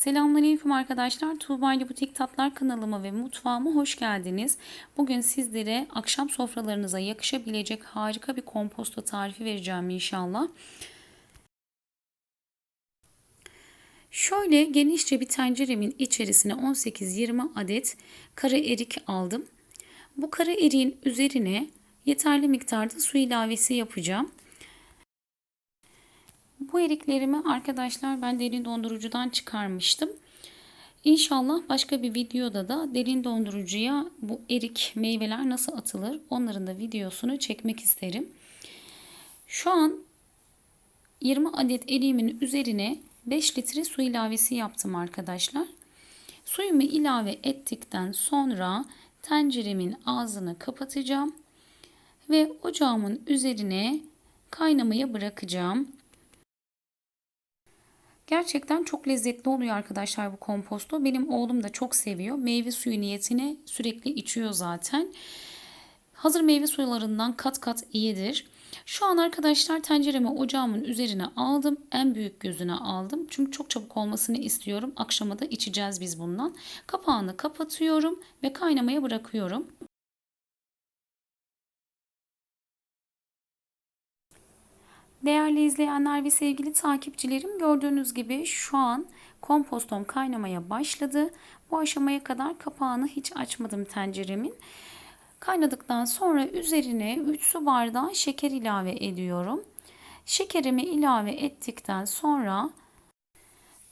Selamünaleyküm arkadaşlar. Tuğba ile Butik Tatlar kanalıma ve mutfağıma hoş geldiniz. Bugün sizlere akşam sofralarınıza yakışabilecek harika bir komposto tarifi vereceğim inşallah. Şöyle genişçe bir tenceremin içerisine 18-20 adet kara erik aldım. Bu kara eriğin üzerine yeterli miktarda su ilavesi yapacağım. Bu eriklerimi arkadaşlar ben derin dondurucudan çıkarmıştım. İnşallah başka bir videoda da derin dondurucuya bu erik meyveler nasıl atılır onların da videosunu çekmek isterim. Şu an 20 adet eriğimin üzerine 5 litre su ilavesi yaptım arkadaşlar. Suyumu ilave ettikten sonra tenceremin ağzını kapatacağım ve ocağımın üzerine kaynamaya bırakacağım. Gerçekten çok lezzetli oluyor arkadaşlar bu komposto. Benim oğlum da çok seviyor. Meyve suyu niyetine sürekli içiyor zaten. Hazır meyve suylarından kat kat iyidir. Şu an arkadaşlar tenceremi ocağımın üzerine aldım. En büyük gözüne aldım. Çünkü çok çabuk olmasını istiyorum. Akşama da içeceğiz biz bundan. Kapağını kapatıyorum ve kaynamaya bırakıyorum. Değerli izleyenler ve sevgili takipçilerim gördüğünüz gibi şu an kompostom kaynamaya başladı. Bu aşamaya kadar kapağını hiç açmadım tenceremin. Kaynadıktan sonra üzerine 3 su bardağı şeker ilave ediyorum. Şekerimi ilave ettikten sonra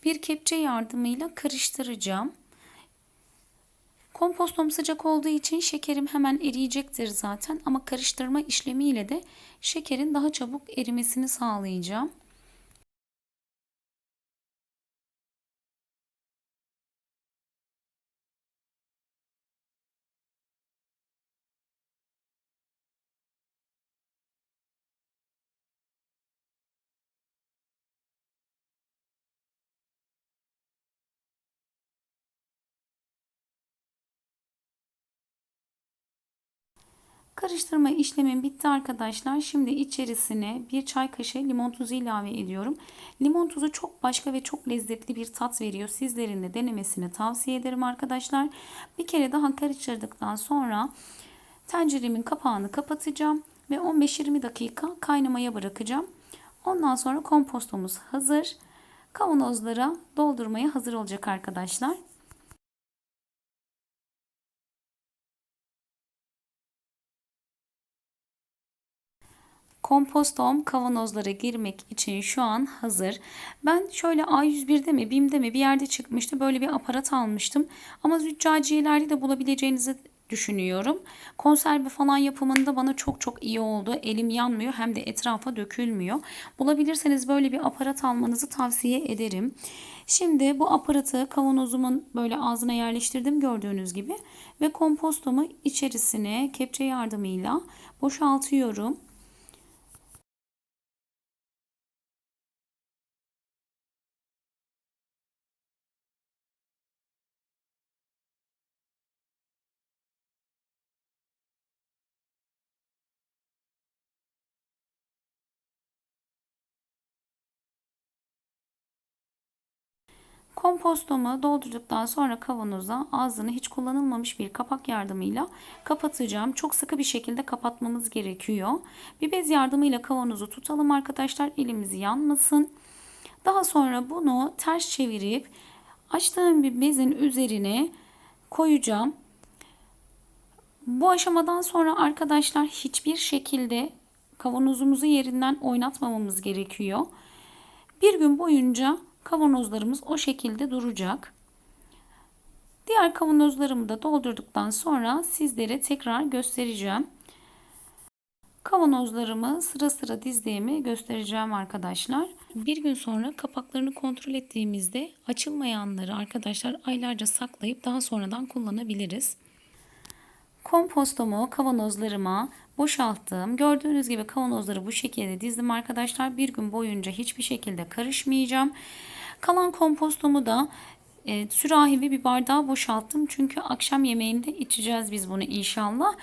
bir kepçe yardımıyla karıştıracağım. Kompostom sıcak olduğu için şekerim hemen eriyecektir zaten ama karıştırma işlemiyle de şekerin daha çabuk erimesini sağlayacağım. Karıştırma işlemim bitti arkadaşlar. Şimdi içerisine bir çay kaşığı limon tuzu ilave ediyorum. Limon tuzu çok başka ve çok lezzetli bir tat veriyor. Sizlerin de denemesini tavsiye ederim arkadaşlar. Bir kere daha karıştırdıktan sonra tenceremin kapağını kapatacağım ve 15-20 dakika kaynamaya bırakacağım. Ondan sonra kompostomuz hazır. Kavanozlara doldurmaya hazır olacak arkadaşlar. Kompostom kavanozlara girmek için şu an hazır. Ben şöyle A101'de mi BİM'de mi bir yerde çıkmıştı. Böyle bir aparat almıştım. Ama züccaciyelerde de bulabileceğinizi düşünüyorum. Konserve falan yapımında bana çok çok iyi oldu. Elim yanmıyor hem de etrafa dökülmüyor. Bulabilirseniz böyle bir aparat almanızı tavsiye ederim. Şimdi bu aparatı kavanozumun böyle ağzına yerleştirdim gördüğünüz gibi. Ve kompostomu içerisine kepçe yardımıyla boşaltıyorum. Kompostomu doldurduktan sonra kavanoza ağzını hiç kullanılmamış bir kapak yardımıyla kapatacağım. Çok sıkı bir şekilde kapatmamız gerekiyor. Bir bez yardımıyla kavanozu tutalım arkadaşlar. Elimiz yanmasın. Daha sonra bunu ters çevirip açtığım bir bezin üzerine koyacağım. Bu aşamadan sonra arkadaşlar hiçbir şekilde kavanozumuzu yerinden oynatmamamız gerekiyor. Bir gün boyunca kavanozlarımız o şekilde duracak. Diğer kavanozlarımı da doldurduktan sonra sizlere tekrar göstereceğim. Kavanozlarımı sıra sıra dizdiğimi göstereceğim arkadaşlar. Bir gün sonra kapaklarını kontrol ettiğimizde açılmayanları arkadaşlar aylarca saklayıp daha sonradan kullanabiliriz. Kompostomu kavanozlarıma boşalttım. Gördüğünüz gibi kavanozları bu şekilde dizdim arkadaşlar. Bir gün boyunca hiçbir şekilde karışmayacağım. Kalan kompostomu da e, sürahi ve bir bardağa boşalttım. Çünkü akşam yemeğinde içeceğiz biz bunu inşallah.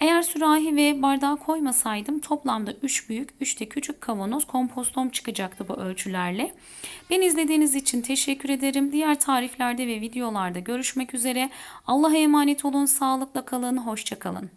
Eğer sürahi ve bardağa koymasaydım toplamda 3 büyük 3 de küçük kavanoz kompostom çıkacaktı bu ölçülerle. Beni izlediğiniz için teşekkür ederim. Diğer tariflerde ve videolarda görüşmek üzere. Allah'a emanet olun, sağlıkla kalın, hoşça kalın.